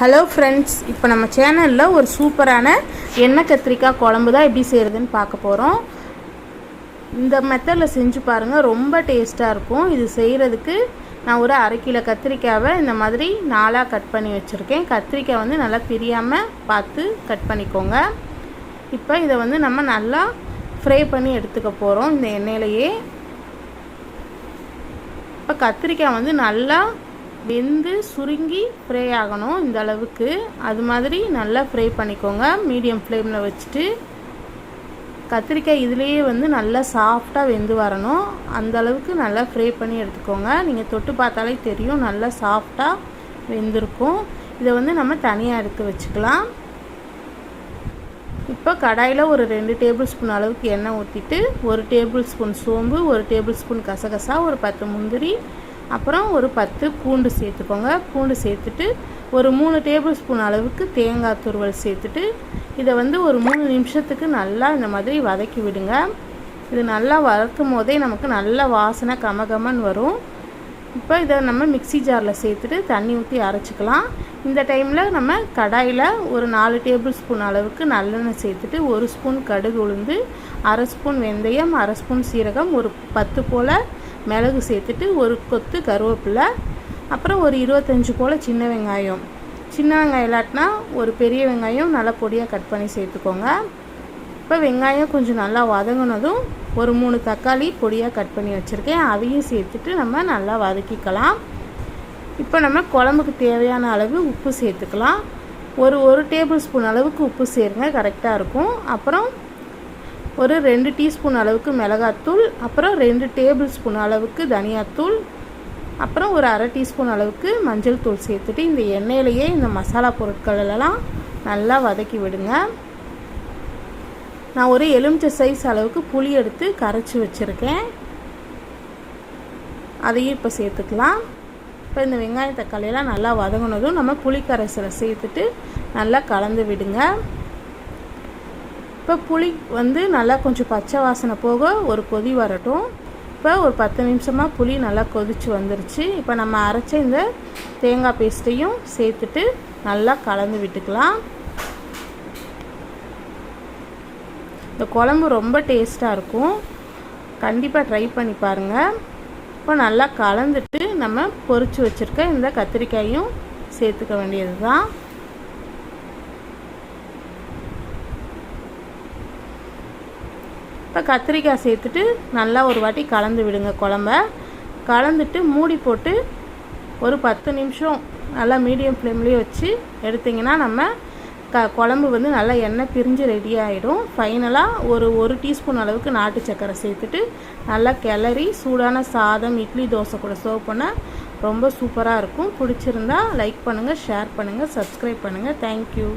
Hello friends இப்போ நம்ம சேனலில் ஒரு சூப்பரான எண்ணெய் கத்திரிக்காய் குழம்பு தான் எப்படி செய்கிறதுன்னு பார்க்க போகிறோம் இந்த மெத்தடில் செஞ்சு பாருங்கள் ரொம்ப டேஸ்ட்டாக இருக்கும். இது செய்கிறதுக்கு நான் ஒரு அரை கிலோ கத்திரிக்காவை இந்த மாதிரி நாலாக கட் பண்ணி வச்சுருக்கேன். கத்திரிக்காய் வந்து நல்லா பிரியாமல் பார்த்து கட் பண்ணிக்கோங்க. இப்போ இதை வந்து நம்ம நல்லா ஃப்ரை பண்ணி எடுத்துக்க போகிறோம் இந்த எண்ணெயிலையே. இப்போ கத்திரிக்காய் வந்து நல்லா வெந்து சுருங்கி ஃப்ரை ஆகணும் இந்த அளவுக்கு. அது மாதிரி நல்லா ஃப்ரை பண்ணிக்கோங்க. மீடியம் ஃப்ளேமில் வச்சுட்டு கத்திரிக்காய் இதுலேயே வந்து நல்லா சாஃப்டாக வெந்து வரணும். அந்த அளவுக்கு நல்லா ஃப்ரை பண்ணி எடுத்துக்கோங்க. நீங்கள் தொட்டு பார்த்தாலே தெரியும் நல்லா சாஃப்டாக வெந்திருக்கும். இதை வந்து நம்ம தனியாக எடுத்து வச்சுக்கலாம். இப்போ கடாயில் ஒரு ரெண்டு டேபிள் ஸ்பூன் அளவுக்கு எண்ணெய் ஊற்றிட்டு ஒரு டேபிள் ஸ்பூன் சோம்பு ஒரு டேபிள் ஸ்பூன் கசகசா ஒரு பத்து முந்திரி அப்புறம் ஒரு பத்து பூண்டு சேர்த்துக்கோங்க. பூண்டு சேர்த்துட்டு ஒரு மூணு டேபிள் ஸ்பூன் அளவுக்கு தேங்காய் துருவல் சேர்த்துட்டு இதை வந்து ஒரு மூணு நிமிஷத்துக்கு நல்லா இந்த மாதிரி வதக்கி விடுங்க. இது நல்லா வதக்கும் போதே நமக்கு நல்ல வாசனை கமகமன்னு வரும். இப்போ இதை நம்ம மிக்சி ஜாரில் சேர்த்துட்டு தண்ணி ஊற்றி அரைச்சிக்கலாம். இந்த டைமில் நம்ம கடாயில் ஒரு நாலு டேபிள் ஸ்பூன் அளவுக்கு நல்லெண்ணெய் சேர்த்துட்டு ஒரு ஸ்பூன் கடுகு உளுந்து அரை ஸ்பூன் வெந்தயம் அரை ஸ்பூன் சீரகம் ஒரு பத்து போல் மிளகு சேர்த்துட்டு ஒரு கொத்து கருவேப்பிலை அப்புறம் ஒரு இருபத்தஞ்சி போல் சின்ன வெங்காயம். சின்ன வெங்காயம் இல்லாட்டினா ஒரு பெரிய வெங்காயம் நல்லா பொடியாக கட் பண்ணி சேர்த்துக்கோங்க. இப்போ வெங்காயம் கொஞ்சம் நல்லா வதங்கினதும் ஒரு மூணு தக்காளி பொடியாக கட் பண்ணி வச்சுருக்கேன். அதையும் சேர்த்துட்டு நம்ம நல்லா வதக்கிக்கலாம். இப்போ நம்ம குழம்புக்கு தேவையான அளவு உப்பு சேர்த்துக்கலாம். ஒரு ஒரு டேபிள் ஸ்பூன் அளவுக்கு உப்பு சேருங்க கரெக்டாக இருக்கும். அப்புறம் ஒரு ரெண்டு டீஸ்பூன் அளவுக்கு மிளகாத்தூள் அப்புறம் ரெண்டு டேபிள் ஸ்பூன் அளவுக்கு தனியாத்தூள் அப்புறம் ஒரு அரை டீஸ்பூன் அளவுக்கு மஞ்சள் தூள் சேர்த்துட்டு இந்த எண்ணெயிலேயே இந்த மசாலா பொருட்களெல்லாம் நல்லா வதக்கி விடுங்க. நான் ஒரு எலுமிச்சை சைஸ் அளவுக்கு புளி எடுத்து கரைச்சி வச்சுருக்கேன். அதையும் இப்போ சேர்த்துக்கலாம். இப்போ இந்த வெங்காய தக்காளியெல்லாம் நல்லா வதங்கினதும் நம்ம புளி கரைசலை சேர்த்துட்டு நல்லா கலந்து விடுங்க. இப்போ புளி வந்து நல்லா கொஞ்சம் பச்சை வாசனை போக ஒரு கொதி வரட்டும். இப்போ ஒரு பத்து நிமிஷமாக புளி நல்லா கொதிச்சு வந்துருச்சு. இப்போ நம்ம அரைச்ச இந்த தேங்காய் பேஸ்ட்டையும் சேர்த்துட்டு நல்லா கலந்து விட்டுக்கலாம். இந்த குழம்பு ரொம்ப டேஸ்ட்டாக இருக்கும். கண்டிப்பாக ட்ரை பண்ணி பாருங்கள் இப்போ நல்லா கலந்துட்டு நம்ம பொரித்து வச்சுருக்க இந்த கத்திரிக்காயும் சேர்த்துக்க வேண்டியது தான் இப்போ கத்திரிக்காய் சேர்த்துட்டு நல்லா ஒரு வாட்டி கலந்து விடுங்க குழம்ப. கலந்துட்டு மூடி போட்டு ஒரு பத்து நிமிஷம் நல்லா மீடியம் ஃப்ளேம்லேயே வச்சு எடுத்திங்கன்னா நம்ம க குழம்பு வந்து நல்லா எண்ணெய் பிரிஞ்சு ரெடி ஆகிடும் ஃபைனலாக ஒரு ஒரு டீஸ்பூன் அளவுக்கு நாட்டு சக்கரை சேர்த்துட்டு நல்லா கிளறி சூடான சாதம் இட்லி தோசை கூட சர்வ் பண்ணால் ரொம்ப சூப்பராக இருக்கும். பிடிச்சிருந்தா லைக் பண்ணுங்கள் ஷேர் பண்ணுங்கள் சப்ஸ்கிரைப் பண்ணுங்கள் தேங்க்யூ